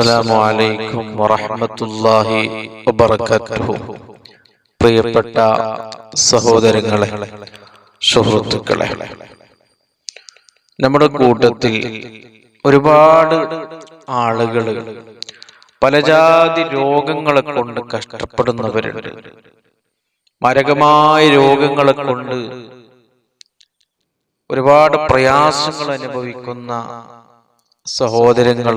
അസ്സലാമു അലൈക്കും വറഹ്മത്തുള്ളാഹി വബറകാതുഹു പ്രിയപ്പെട്ട സഹോദരങ്ങളെ സുഹൃത്തുക്കളെ നമ്മുടെ കൂട്ടത്തിൽ ഒരുപാട് ആളുകൾ പലജാതി രോഗങ്ങളെ കൊണ്ട് കഷ്ടപ്പെടുന്നവരുണ്ട്. മരകമായ രോഗങ്ങളെ കൊണ്ട് ഒരുപാട് പ്രയാസങ്ങൾ അനുഭവിക്കുന്ന സഹോദരങ്ങൾ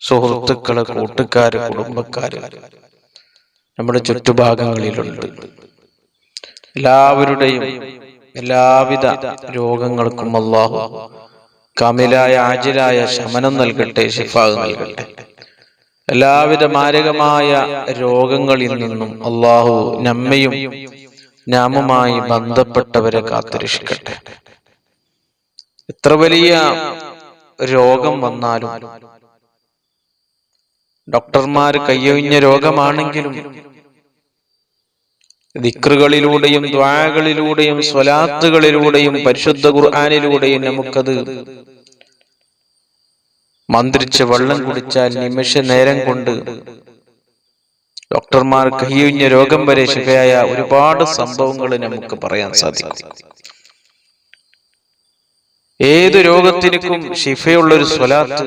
സുഹൃത്തുക്കൾ കൂട്ടുകാര് കുടുംബക്കാര് നമ്മുടെ ചുറ്റുഭാഗങ്ങളിലുണ്ട്. എല്ലാവരുടെയും എല്ലാവിധ രോഗങ്ങൾക്കും അള്ളാഹു കമിലായ ആജിലായ ശമനം നൽകട്ടെ ശിഫാഗ് നൽകട്ടെ. എല്ലാവിധ മാരകമായ രോഗങ്ങളിൽ നിന്നും അള്ളാഹു നമ്മയും നാമുമായി ബന്ധപ്പെട്ടവരെ കാത്തുരക്ഷിക്കട്ടെ. എത്ര വലിയ രോഗം വന്നാലും ഡോക്ടർമാർ കയ്യൊഴിഞ്ഞ രോഗമാണെങ്കിലും ദിക്റുകളിലൂടെയും ദ്വാകളിലൂടെയും സ്വലാത്തുകളിലൂടെയും പരിശുദ്ധ ഖുർആാനിലൂടെയും നമുക്കത് മന്ത്രിച്ച് വെള്ളം കുടിച്ചാൽ നിമിഷ നേരം കൊണ്ട് ഡോക്ടർമാർ കയ്യൊഴിഞ്ഞ രോഗം വരെ ശിഫയായ ഒരുപാട് സംഭവങ്ങൾ നമുക്ക് പറയാൻ സാധിക്കും. ഏത് രോഗത്തിനും ശിഫയുള്ള ഒരു സ്വലാത്ത്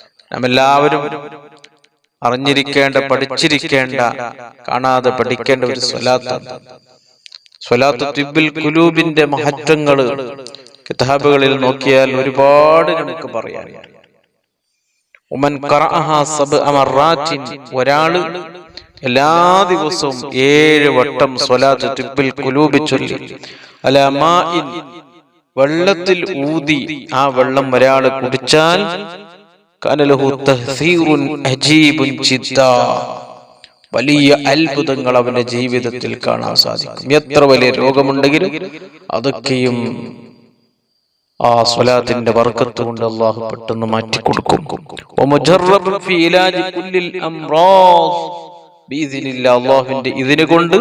നാം എല്ലാവരും അറിഞ്ഞിരിക്കേണ്ട പഠിച്ചിരിക്കേണ്ട കാണാതെ പഠിക്കേണ്ട ഒരു സ്വലാത്ത് തിബിൽ കുലൂബിന്റെ മഹത്വങ്ങൾ കിതാബുകളിൽ നോക്കിയാൽ ഒരുപാട് നമുക്ക് പറയാൻ ഉമൻ ഒരാൾ എല്ലാ ദിവസവും ഏഴ് വട്ടം സ്വലാത്ത് തിബിൽ കുലൂബി ചൊല്ലി. വെള്ളത്തിൽ ഊതി ആ വെള്ളം ഒരാൾ കുടിച്ചാൽ വലിയ അത്ഭുതങ്ങൾ അവന്റെ ജീവിതത്തിൽ കാണാൻ സാധിക്കും. എത്ര വലിയ രോഗമുണ്ടെങ്കിലും അതൊക്കെയും ആ സ്വലാത്തിന്റെ വർക്കത്ത് കൊണ്ട് അള്ളാഹു പെട്ടെന്ന് മാറ്റി കൊടുക്കും അള്ളാഹുവിന്റെ ഇതിനെ കൊണ്ട്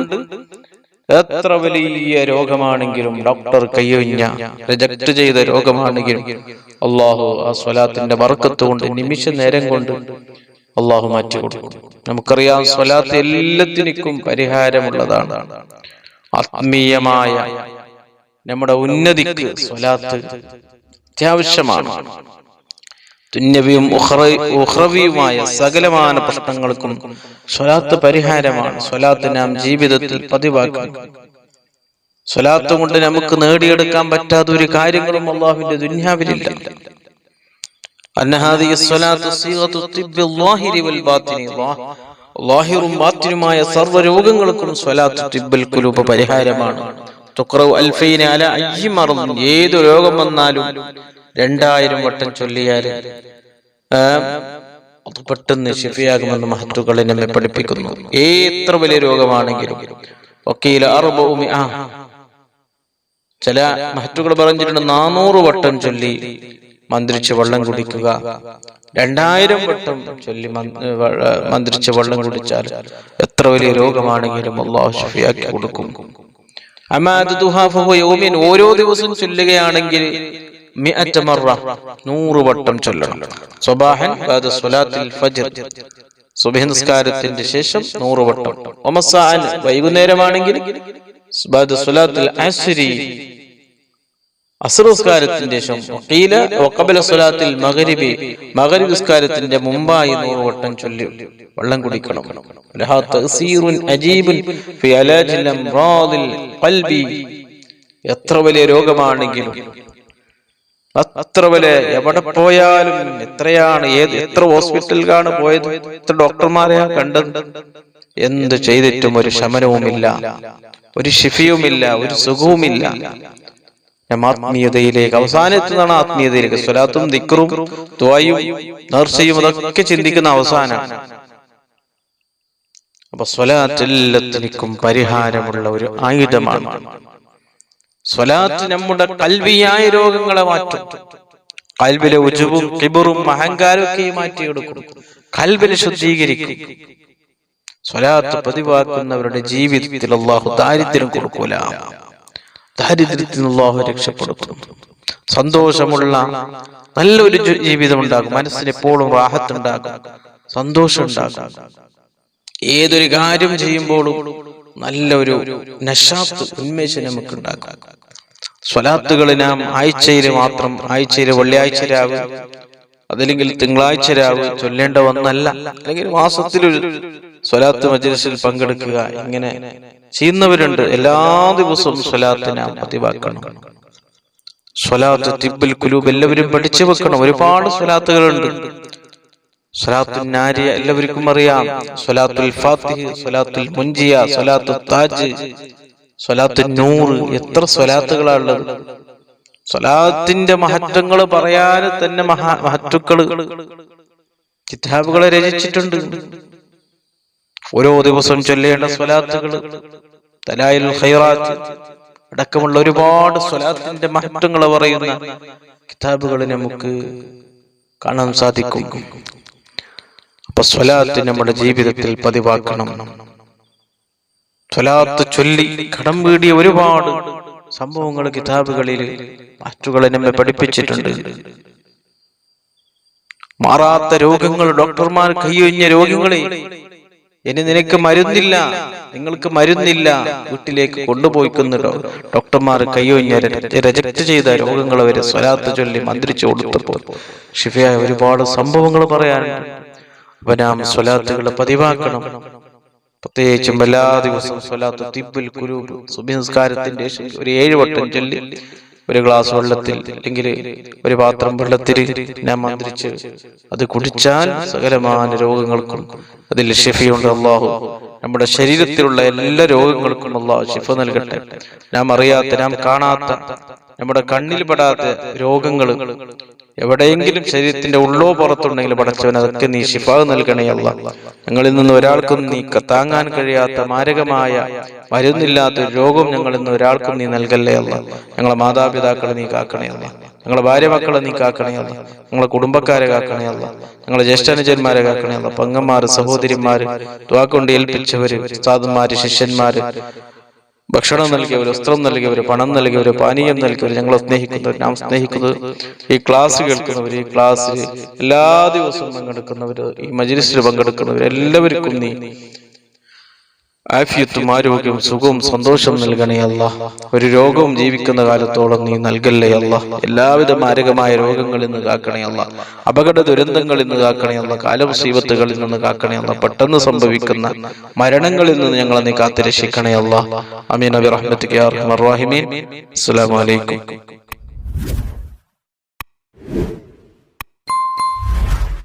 എത്ര വലിയ രോഗമാണെങ്കിലും ഡോക്ടർ കയ്യൊഴിഞ്ഞ റിജക്ട് ചെയ്ത രോഗമാണെങ്കിലും അള്ളാഹു ആ സ്വലാത്തിന്റെ വർക്കത്ത് കൊണ്ട് നിമിഷ നേരം കൊണ്ട് അള്ളാഹു മാറ്റി കൊടുക്കും. നമുക്കറിയാം സ്വലാത്ത് എല്ലാത്തിനും പരിഹാരമുള്ളതാണ്. ആത്മീയമായ നമ്മുടെ ഉന്നതിക്ക് സ്വലാത്ത് അത്യാവശ്യമാണ്. തുന്യവിയും ഉഹ്രവിയുമായ സകലമാന പ്രശ്നങ്ങൾക്കും സ്വലാത്ത് പരിഹാരമാണ്. സ്വലാത്ത് നാം ജീവിതത്തിൽ പതിവാക്കുക. സ്വലാത്ത് കൊണ്ട് നമുക്ക് നേടിയെടുക്കാൻ പറ്റാത്ത ഒരു കാര്യങ്ങളും അള്ളാഹുവിന്റെ ദുന്യാവിലില്ല. ബാത്തിനുമായ സർവ രോഗങ്ങൾക്കും സ്വലാത്ത് തിബ്ബൽ പരിഹാരമാണ്. ഏത് രോഗം വന്നാലും രണ്ടായിരം വട്ടം ചൊല്ലിയാൽ പെട്ടെന്ന് ഷിഫിയാകുമെന്ന് മഹത്തുക്കളെ നമ്മെ പഠിപ്പിക്കുന്നു. എത്ര വലിയ രോഗമാണെങ്കിലും വക്കീല അറുപൂമി ആ. ചില മഹറ്റുകൾ പറഞ്ഞിട്ടുണ്ട് നാനൂറ് വട്ടം ചൊല്ലി മന്ത്രിച്ച് വെള്ളം കുടിക്കുക. രണ്ടായിരം വട്ടം ചൊല്ലി മന്ത്രിച്ച് വെള്ളം കുടിച്ചാൽ എത്ര വലിയ രോഗമാണെങ്കിലും അള്ളാഹു ഷഫിയാക്കി കൊടുക്കും. അമാദ് ഓരോ ദിവസവും ചൊല്ലുകയാണെങ്കിൽ വട്ടം ചൊല്ലണം. സ്വബാഹൻ സുബഹി ശേഷം നൂറ് വട്ടം. വൈകുന്നേരമാണെങ്കിൽ അസുറസ്കാരത്തിന്റെ നിസ്കാരത്തിന്റെ മുമ്പായി നൂറ് വട്ടം ചൊല്ലി വെള്ളം കുടിക്കണം. എത്ര വലിയ രോഗമാണെങ്കിലും അത്ര വലിയ എവിടെ പോയാലും എത്രയാണ് ഏത് എത്ര ഹോസ്പിറ്റലിലാണ് പോയത്? എത്ര ഡോക്ടർമാരെയാ കണ്ടത്? എന്ത് ചെയ്തിട്ടും ഒരു ശമനവുമില്ല. ഒരു ശിഫിയുമില്ല. ഒരു സുഖവുമില്ല. ആത്മീയതയിലേക്ക് അവസാനത്തുനിന്നാണ് ആത്മീയതയിലേക്ക്. സ്വലാത്തും ദിക്റും ദ്വായും നേർച്ചയും അതൊക്കെ ചിന്തിക്കുന്ന അവസാനമാണ് അപ്പൊ സ്വലാറ്റെല്ലാത്തിനും പരിഹാരമുള്ള ഒരു ആയുധമാണ്. സ്വലാത്ത് നമ്മുടെ കൽവിയായ രോഗങ്ങളെ മാറ്റും. കൽവിലെ ഉജുവും കിബറും അഹങ്കാരവും ഒക്കെ മാറ്റിയെടുക്കും. കൽവിനെ ശുദ്ധീകരിക്കും. സ്വലാത്ത് പതിവാക്കുന്നവരുടെ ജീവിതത്തിൽ അള്ളാഹു ദാരിദ്ര്യം കൊടുക്കൂല. ദാരിദ്ര്യത്തിൽ അള്ളാഹു രക്ഷപ്പെടുത്തും. സന്തോഷമുള്ള നല്ലൊരു ജീവിതം ഉണ്ടാകും മനസ്സിന് എപ്പോഴും റാഹത്തുണ്ടാകും. സന്തോഷം ഉണ്ടാകും ഏതൊരു കാര്യം ചെയ്യുമ്പോഴും നല്ലൊരു നശാത്ത് ഉന്മേഷം നമുക്ക് ഉണ്ടാക്കാം സ്വലാത്തുകൾ നാം ആഴ്ചയിൽ മാത്രം ആഴ്ചയിൽ വെള്ളിയാഴ്ച രാവ്. അതല്ലെങ്കിൽ തിങ്കളാഴ്ച രാവ് ചൊല്ലേണ്ട ഒന്നല്ല അല്ലെങ്കിൽ മാസത്തിലൊരു സ്വലാത്ത് മജ്ലിസിൽ പങ്കെടുക്കുക. ഇങ്ങനെ ചെയ്യുന്നവരുണ്ട്. എല്ലാ ദിവസവും സ്വലാത്ത് നാം പതിവാക്കണം. സ്വലാത്ത് തിബിൽ കുലൂബ് എല്ലാവരും പഠിച്ചു വെക്കണം. ഒരുപാട് സ്വലാത്തുകളുണ്ട്. സ്വലാത്തുൽ നാരിയ എല്ലാവർക്കും അറിയാം. സ്വലാത്തുൽ ഫാത്തിഹ് സ്വലാത്തുൽ മുൻജിയ സ്വലാത്തു താജ് സ്വലാത്തു നൂറ് എത്ര സ്വലാത്തുകളാണുള്ളത് സ്വലാത്തിന്റെ മഹത്വങ്ങൾ പറയാൻ തന്നെ മഹാ മഹത്തുക്കൾ കിതാബുകളെ രചിച്ചിട്ടുണ്ട്. ഓരോ ദിവസം ചൊല്ലേണ്ട സ്വലാത്തുകൾ തലായിൽ ഖൈറാത്ത്. അടക്കമുള്ള ഒരുപാട് സ്വലാത്തിന്റെ മഹത്വങ്ങൾ പറയുന്ന കിതാബുകൾ നമുക്ക് കാണാൻ സാധിക്കും. സ്വലാത്ത് നമ്മുടെ ജീവിതത്തിൽ പതിവാക്കണം. സ്വലാത്ത് ചൊല്ലി കടം വീടിയ ഒരുപാട് സംഭവങ്ങൾ കിതാബുകളിൽ മറ്റുകളെ നമ്മെ പഠിപ്പിച്ചിട്ടുണ്ട്. മാറാത്ത രോഗങ്ങൾ ഡോക്ടർമാർ കൈയൊഴിഞ്ഞ രോഗികളെ ഇനി നിനക്ക് മരുന്നില്ല നിങ്ങൾക്ക് മരുന്നില്ല വീട്ടിലേക്ക് കൊണ്ടുപോയിക്കുന്ന ഡോക്ടർമാർ കൈയൊഴിഞ്ഞ രജക്ട് ചെയ്ത രോഗങ്ങൾ വരെ സ്വലാത്ത് ചൊല്ലി മന്ത്രിച്ചു കൊടുത്തപ്പോൾ ഷിഫയായ ഒരുപാട് സംഭവങ്ങൾ പറയാനുണ്ട്. നാം സ്വലാത്തുകൾ പതിവാക്കണം. പ്രത്യേകിച്ചും എല്ലാ ദിവസവും സ്വലാത്തു തിബുൽ കുരൂബ് സുബിസ്കാരത്തിന്റെ ഒരു ഏഴ് വട്ടം ചൊല്ലി ഒരു ഗ്ലാസ് വെള്ളത്തിൽ അല്ലെങ്കിൽ ഒരു പാത്രം വെള്ളത്തിൽ ഞാൻ മന്ത്രിച്ച് അത് കുടിച്ചാൽ സകലമായ രോഗങ്ങൾക്കും അതിൽ ഷെഫിയുണ്ട് അള്ളാഹു നമ്മുടെ ശരീരത്തിലുള്ള എല്ലാ രോഗങ്ങൾക്കും അള്ളാഹു ഷിഫ നൽകട്ടെ. നാം അറിയാത്ത നാം കാണാത്ത നമ്മുടെ കണ്ണിൽ പെടാത്ത രോഗങ്ങൾ എവിടെയെങ്കിലും ശരീരത്തിന്റെ ഉള്ളോ പുറത്തുണ്ടെങ്കിൽ പടച്ചവൻ അതൊക്കെ നീ ശിഫാവ് നൽകണേ അല്ല ഞങ്ങളിൽ നിന്ന് ഒരാൾക്കും നീ താങ്ങാൻ കഴിയാത്ത മാരകമായ മരുന്നില്ലാത്ത രോഗം ഞങ്ങളിൽ നിന്ന് ഒരാൾക്കും നീ നൽകല്ലേ അല്ല ഞങ്ങളെ മാതാപിതാക്കളെ നീ കാക്കണേ അല്ല ഞങ്ങളെ ഭാര്യ മക്കളെ നീ കാക്കണേ അല്ല ഞങ്ങളെ കുടുംബക്കാരെ കാക്കണേ അല്ല ഞങ്ങളെ ജ്യേഷ്ഠനുജന്മാരെ കാക്കണേ പങ്ങന്മാർ സഹോദരിമാര് ദ്വാക്കൊണ്ട് ഏൽപ്പിച്ചവര് ഉസ്താദന്മാര് ശിഷ്യന്മാര് ഭക്ഷണം നൽകിയവർ വസ്ത്രം നൽകിയവർ പണം നൽകിയവർ പാനീയം നൽകിയവർ ഞങ്ങളെ സ്നേഹിക്കുന്നവർ നാം സ്നേഹിക്കുന്നത് ഈ ക്ലാസ് കേൾക്കുന്നവർ ഈ ക്ലാസ് എല്ലാ ദിവസവും പങ്കെടുക്കുന്നവർ ഈ മജ്ലിസിൽ പങ്കെടുക്കുന്നവർ എല്ലാവർക്കും നീ ആഫിയത്തും ആരോഗ്യവും സുഖവും സന്തോഷം നൽകണേ അല്ല. ഒരു രോഗവും ജീവിക്കുന്ന കാലത്തോളം നീ നൽകല്ലേ അല്ല. എല്ലാവിധ മാരകമായ രോഗങ്ങളിൽ നിന്ന് കാക്കണേ അല്ല. അപകട ദുരന്തങ്ങളിൽ നിന്ന് കാക്കണേ അല്ല. കാലമുസീബത്തുകളിൽ നിന്ന് കാക്കണേ അല്ല. പെട്ടെന്ന് സംഭവിക്കുന്ന മരണങ്ങളിൽ നിന്ന് ഞങ്ങളെ നീ കാത്തുരക്ഷിക്കണേ അല്ല. അമീൻ. അബി റഹ്മത്ത് അസ്സലാമു അലൈക്കും.